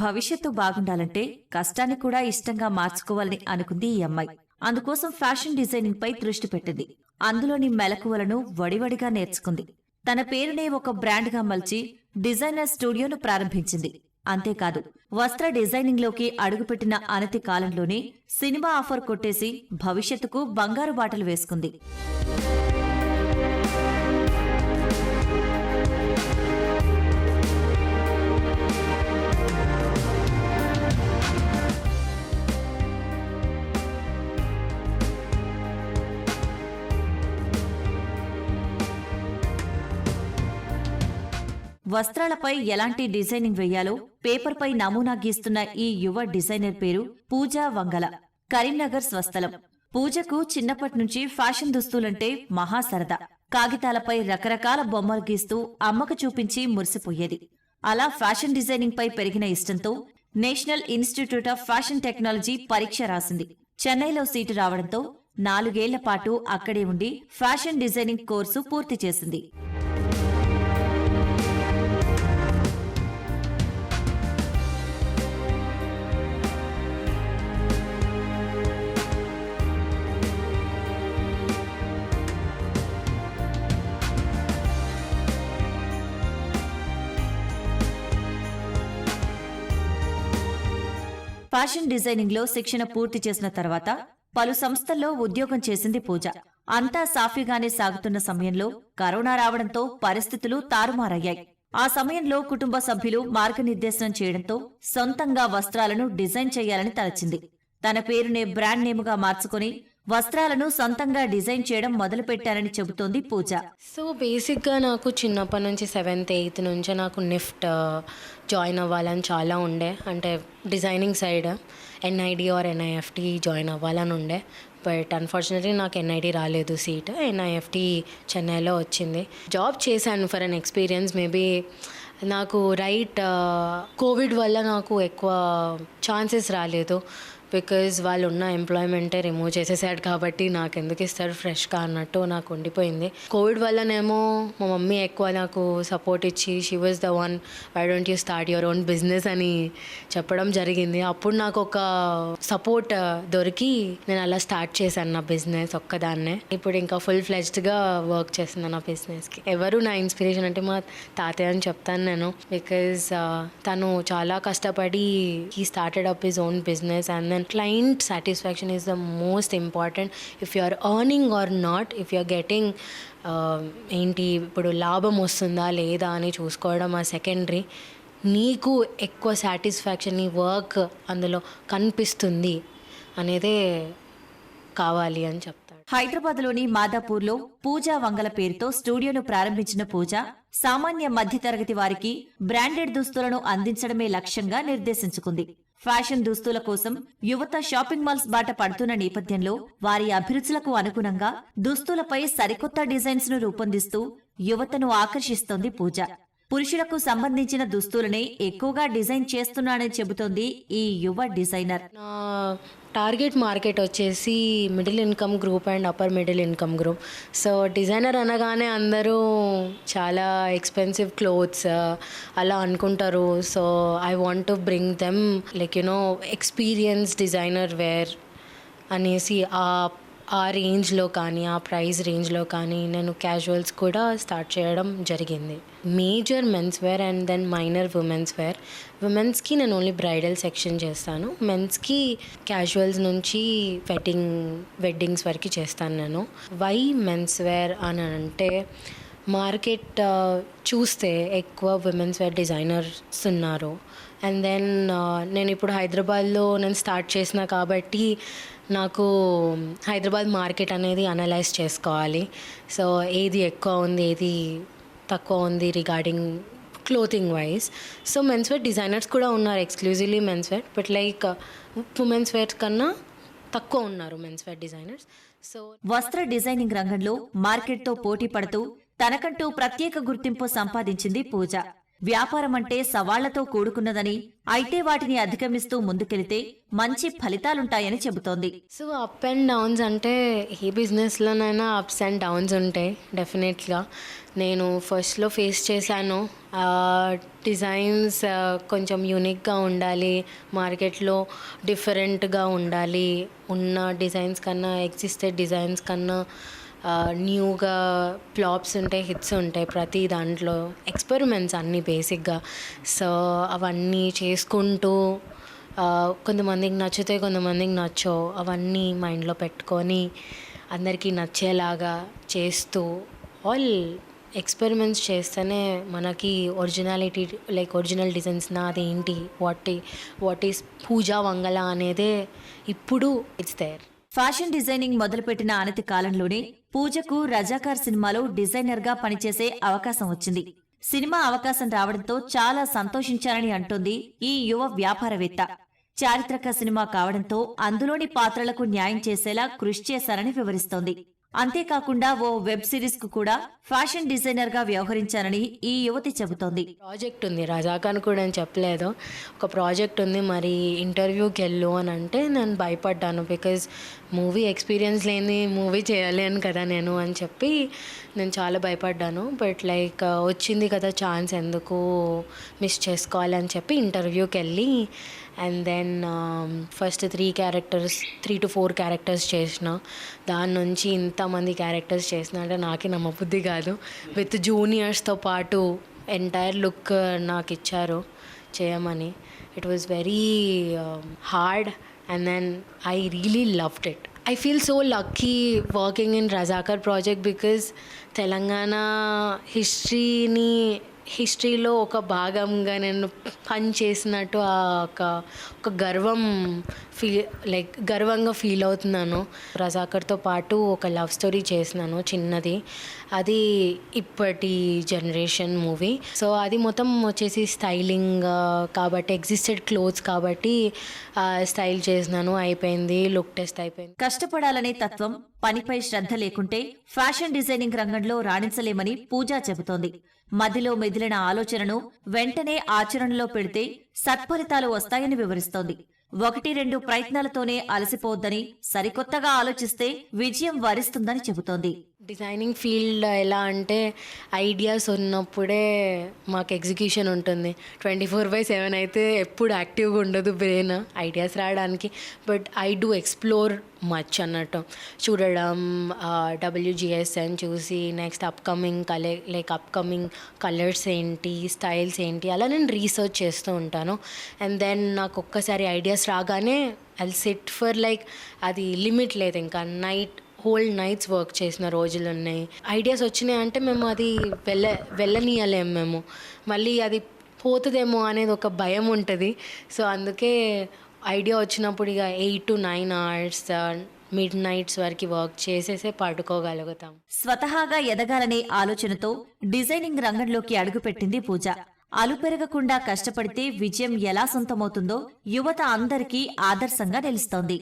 భవిష్యత్తు బాగుండాలంటే కష్టాన్ని కూడా ఇష్టంగా మార్చుకోవాలని అనుకుంది ఈ అమ్మాయి. అందుకోసం ఫ్యాషన్ డిజైనింగ్ పై దృష్టి పెట్టింది. అందులోని మెలకువలను వడివడిగా నేర్చుకుంది. తన పేరునే ఒక బ్రాండ్గా మలిచి డిజైనర్ స్టూడియోను ప్రారంభించింది. అంతేకాదు వస్త్ర డిజైనింగ్లోకి అడుగుపెట్టిన అనతి కాలంలోనే సినిమా ఆఫర్ కొట్టేసి భవిష్యత్తుకు బంగారు బాటలు వేసుకుంది. వస్త్రాలపై ఎలాంటి డిజైనింగ్ వేయాలో పేపర్పై నమూనా గీస్తున్న ఈ యువ డిజైనర్ పేరు పూజా వంగల. కరీంనగర్ స్వస్థలం. పూజకు చిన్నప్పటి నుంచి ఫ్యాషన్ దుస్తులంటే మహా సరదా కాగితాలపై రకరకాల బొమ్మలు గీస్తూ అమ్మకు చూపించి మురిసిపోయేది. అలా ఫ్యాషన్ డిజైనింగ్ పై పెరిగిన ఇష్టంతో national institute of fashion technology పరీక్ష రాసింది. చెన్నైలో సీటు రావడంతో నాలుగేళ్ళ పాటు అక్కడే ఉండి ఫ్యాషన్ డిజైనింగ్ కోర్సు పూర్తి చేసింది. ఫ్యాషన్ డిజైనింగ్లో శిక్షణ పూర్తి చేసిన తర్వాత పలు సంస్థల్లో ఉద్యోగం చేసింది పూజ. అంతా సాఫీగానే సాగుతున్న సమయంలో కరోనా రావడంతో పరిస్థితులు తారుమారయ్యాయి. ఆ సమయంలో కుటుంబ సభ్యులు మార్గనిర్దేశనం చేయడంతో సొంతంగా వస్త్రాలను డిజైన్ చేయాలని తలచింది. తన పేరునే బ్రాండ్ నేముగా మార్చుకుని వస్త్రాలను సొంతంగా డిజైన్ చేయడం మొదలుపెట్టారని చెబుతోంది పూజ. సో బేసిక్గా నాకు చిన్నప్పటి నుంచి సెవెంత్ ఎయిత్ నుంచే నాకు నిఫ్ట్ uh, జాయిన్ అవ్వాలని చాలా ఉండే. అంటే designing side NID or NIFT join అవ్వాలని ఉండే. బట్ అన్ఫార్చునేట్లీ నాకు ఎన్ఐడి రాలేదు సీట్. ఎన్ఐఎఫ్టి చెన్నైలో వచ్చింది. జాబ్ చేశాను ఫర్ అన్ ఎక్స్పీరియన్స్ మేబీ నాకు రైట్ uh, కోవిడ్ వల్ల నాకు ఎక్కువ ఛాన్సెస్ రాలేదు. బికాజ్ వాళ్ళు ఉన్న ఎంప్లాయ్మెంటే రిమూవ్ చేసేసాడు కాబట్టి నాకు ఎందుకు ఇస్తారు ఫ్రెష్గా అన్నట్టు నాకు ఉండిపోయింది. కోవిడ్ వల్లనేమో మా మమ్మీ ఎక్కువ నాకు సపోర్ట్ ఇచ్చి she was the one why don't you start your own business అని చెప్పడం జరిగింది. అప్పుడు నాకు ఒక సపోర్ట్ దొరికి నేను అలా స్టార్ట్ చేశాను నా బిజినెస్ ఒక్కదాన్నే. ఇప్పుడు ఇంకా ఫుల్ ఫ్లెజ్డ్గా వర్క్ చేస్తున్నాను నా బిజినెస్కి ఎవరు నా ఇన్స్పిరేషన్ అంటే మా తాతయ్య అని చెప్తాను నేను. బికాజ్ uh, తను చాలా కష్టపడి ఈ started up his own business and then client satisfaction is the most important if you are earning or not if you are getting ఏంటి ఇప్పుడు లాభం వస్తుందా లేదా అని చూసుకోవడం ఆ సెకండరీ నీకు ఎక్కువ సాటిస్ఫాక్షన్ నీ వర్క్ అందులో కనిపిస్తుంది అనేదే కావాలి అని చెప్తాడు. హైదరాబాద్లోని మాదాపూర్లో పూజా వంగల పేరుతో స్టూడియోను ప్రారంభించిన పూజ సామాన్య మధ్యతరగతి వారికి బ్రాండెడ్ దుస్తులను అందించడమే లక్ష్యంగా నిర్దేశించుకుంది. ఫ్యాషన్ దుస్తుల కోసం యువత షాపింగ్ మాల్స్ బాట పడుతున్న నేపథ్యంలో వారి అభిరుచులకు అనుగుణంగా దుస్తులపై సరికొత్త డిజైన్స్ను రూపొందిస్తూ యువతను ఆకర్షిస్తోంది పూజ. పురుషులకు సంబంధించిన దుస్తులనే ఎక్కువగా డిజైన్ చేస్తున్నానని చెబుతోంది ఈ యువ డిజైనర్. టార్గెట్ మార్కెట్ వచ్చేసి middle income group and upper middle income group. So designer అనగానే అందరూ చాలా ఎక్స్పెన్సివ్ క్లోత్స్ అలా అనుకుంటారు. So I want to bring them like you know experience designer wear అనేసి ఆ ఆ రేంజ్లో కానీ ఆ ప్రైస్ రేంజ్లో కానీ నేను క్యాజువల్స్ కూడా స్టార్ట్ చేయడం జరిగింది. Major men's wear and then minor women's wear ఉమెన్స్కి నేను ఓన్లీ బ్రైడల్ సెక్షన్ చేస్తాను. మెన్స్కి క్యాజువల్స్ నుంచి వెడ్డింగ్ వెడ్డింగ్స్ వరకు చేస్తాను నేను. వై మెన్స్ వేర్ అని అంటే మార్కెట్ చూస్తే ఎక్కువ విమెన్స్ వేర్ డిజైనర్స్ ఉన్నారు. అండ్ దెన్ నేను ఇప్పుడు హైదరాబాద్లో నేను స్టార్ట్ చేసిన కాబట్టి నాకు హైదరాబాద్ మార్కెట్ అనేది అనలైజ్ చేసుకోవాలి. సో ఏది ఎక్కువ ఉంది ఏది తక్కువ ఉంది regarding clothing wise so men's wear designers కూడా ఉన్నారు exclusively men's wear but like women's wear కన్నా తక్కువ ఉన్నారు మెన్స్ వేర్ డిజైనర్స్ సో వస్త్ర డిజైనింగ్ రంగంలో మార్కెట్తో పోటీ పడుతూ తనకంటూ ప్రత్యేక గుర్తింపు సంపాదించింది పూజ. వ్యాపారం అంటే సవాళ్ళతో కూడుకున్నదని అయితే వాటిని అధిగమిస్తూ ముందుకెళితే మంచి ఫలితాలుంటాయని చెబుతోంది. సో అప్ అండ్ డౌన్స్ అంటే ఏ బిజినెస్లోనైనా అప్స్ అండ్ డౌన్స్ ఉంటాయి డెఫినెట్గా నేను ఫస్ట్లో ఫేస్ చేశాను. డిజైన్స్ కొంచెం యూనిక్గా ఉండాలి మార్కెట్లో డిఫరెంట్గా ఉండాలి ఉన్న డిజైన్స్ కన్నా ఎగ్జిస్టెడ్ డిజైన్స్ కన్నా న్యూగా ఫ్లాప్స్ ఉంటాయి హిట్స్ ఉంటాయి ప్రతి దాంట్లో. ఎక్స్పెరిమెంట్స్ అన్నీ బేసిక్గా సో అవన్నీ చేసుకుంటూ కొంతమందికి నచ్చితే కొంతమందికి నచ్చవు అవన్నీ మైండ్లో పెట్టుకొని అందరికీ నచ్చేలాగా చేస్తూ ఆల్ ఎక్స్పెరిమెంట్స్ చేస్తేనే మనకి ఒరిజినాలిటీ లైక్ ఒరిజినల్ డిజైన్స్ నాది ఏంటి what what is Pooja Vangala అనేదే ఇప్పుడు ఇట్స్ దేర్ ఫ్యాషన్ డిజైనింగ్ మొదలుపెట్టిన అనతి కాలంలోనే పూజకు రజాకార్ సినిమాలో డిజైనర్గా పనిచేసే అవకాశం వచ్చింది. సినిమా అవకాశం రావడంతో చాలా సంతోషించారని అంటోంది ఈ యువ వ్యాపారవేత్త. చారిత్రక సినిమా కావడంతో అందులోని పాత్రలకు న్యాయం చేసేలా కృషి చేశారని వివరిస్తోంది. అంతేకాకుండా ఓ వెబ్ సిరీస్కు కూడా ఫ్యాషన్ డిజైనర్గా వ్యవహరించారని ఈ యువతి చెబుతోంది. ప్రాజెక్ట్ ఉంది. రజాక్ అని కూడా నేను చెప్పలేదు. ఒక ప్రాజెక్ట్ ఉంది. మరి ఇంటర్వ్యూకి వెళ్ళు అని అంటే నేను భయపడ్డాను. బికాజ్ మూవీ ఎక్స్పీరియన్స్ లేని మూవీ చేయలేను కదా నేను అని చెప్పి నేను చాలా భయపడ్డాను. బట్ లైక్ వచ్చింది కదా ఛాన్స్ ఎందుకు మిస్ చేసుకోవాలి అని చెప్పి ఇంటర్వ్యూకి వెళ్ళి and then first three characters three to four characters చేసిన. దాని నుంచి ఇంతమంది క్యారెక్టర్స్ చేసిన అంటే నాకే నమ్మబుద్ధి కాదు. విత్ జూనియర్స్తో పాటు ఎంటైర్ లుక్ నాకు ఇచ్చారు చేయమని. It was very hard and then I really loved it I feel so lucky working in Razakar project because Telangana హిస్టరీని హిస్టరీలో ఒక భాగంగా నేను పని చేసినట్టు ఆ ఒక ఒక గర్వం ఫీల్ లైక్ గర్వంగా ఫీల్ అవుతున్నాను. రజాకర్తో పాటు ఒక లవ్ స్టోరీ చేసినాను చిన్నది. అది ఇప్పటి జనరేషన్ మూవీ. సో అది మొత్తం వచ్చేసి స్టైలింగ్ కాబట్టి ఎగ్జిస్టెడ్ క్లోత్స్ కాబట్టి స్టైల్ చేసినాను. అయిపోయింది లుక్ టెస్ట్ అయిపోయింది. కష్టపడాలనే తత్వం పనిపై శ్రద్ధ లేకుంటే ఫ్యాషన్ డిజైనింగ్ రంగంలో రాణించలేమని పూజా చెబుతోంది. మదిలో మెదిలిన ఆలోచనను వెంటనే ఆచరణలో పెడితే సత్ఫలితాలు వస్తాయని వివరిస్తోంది. ఒకటి రెండు ప్రయత్నాలతోనే అలసిపోద్దని సరికొత్తగా ఆలోచిస్తే విజయం వరిస్తుందని చెబుతోంది. డిజైనింగ్ ఫీల్డ్ ఎలా అంటే ఐడియాస్ ఉన్నప్పుడే మాకు ఎగ్జిక్యూషన్ ఉంటుంది. ట్వంటీ ఫోర్ బై సెవెన్ అయితే ఎప్పుడు యాక్టివ్గా ఉండదు బ్రెయిన్ ఐడియాస్ రావడానికి. But I do explore much అన్నట్టు. చూడడం డబ్ల్యూజిఎస్ఎన్ చూసి నెక్స్ట్ అప్కమింగ్ కలే లైక్ అప్కమింగ్ కలర్స్ ఏంటి స్టైల్స్ ఏంటి అలా నేను రీసెర్చ్ చేస్తూ ఉంటాను. అండ్ దెన్ నాకు ఒక్కసారి ఐడియాస్ రాగానే ఐ సెట్ ఫర్ లైక్ అది లిమిట్ లేదు. ఇంకా నైట్ హోల్ నైట్స్ వర్క్ చేసిన రోజులు ఉన్నాయి ఐడియాస్ వచ్చినాయి అంటే మేము అది వెళ్ళ వెళ్ళనీయలేము మేము. మళ్ళీ అది పోతుందేమో అనేది ఒక భయం ఉంటుంది. సో అందుకే ఐడియా వచ్చినప్పుడు ఇక eight to nine hours midnights వరకు వర్క్ చేసేసే పడుకోగలుగుతాం. స్వతహాగా ఎదగాలనే ఆలోచనతో డిజైనింగ్ రంగంలోకి అడుగుపెట్టింది పూజ. అలుపెరగకుండా కష్టపడితే విజయం ఎలా సొంతమవుతుందో యువత అందరికీ ఆదర్శంగా నిలుస్తోంది.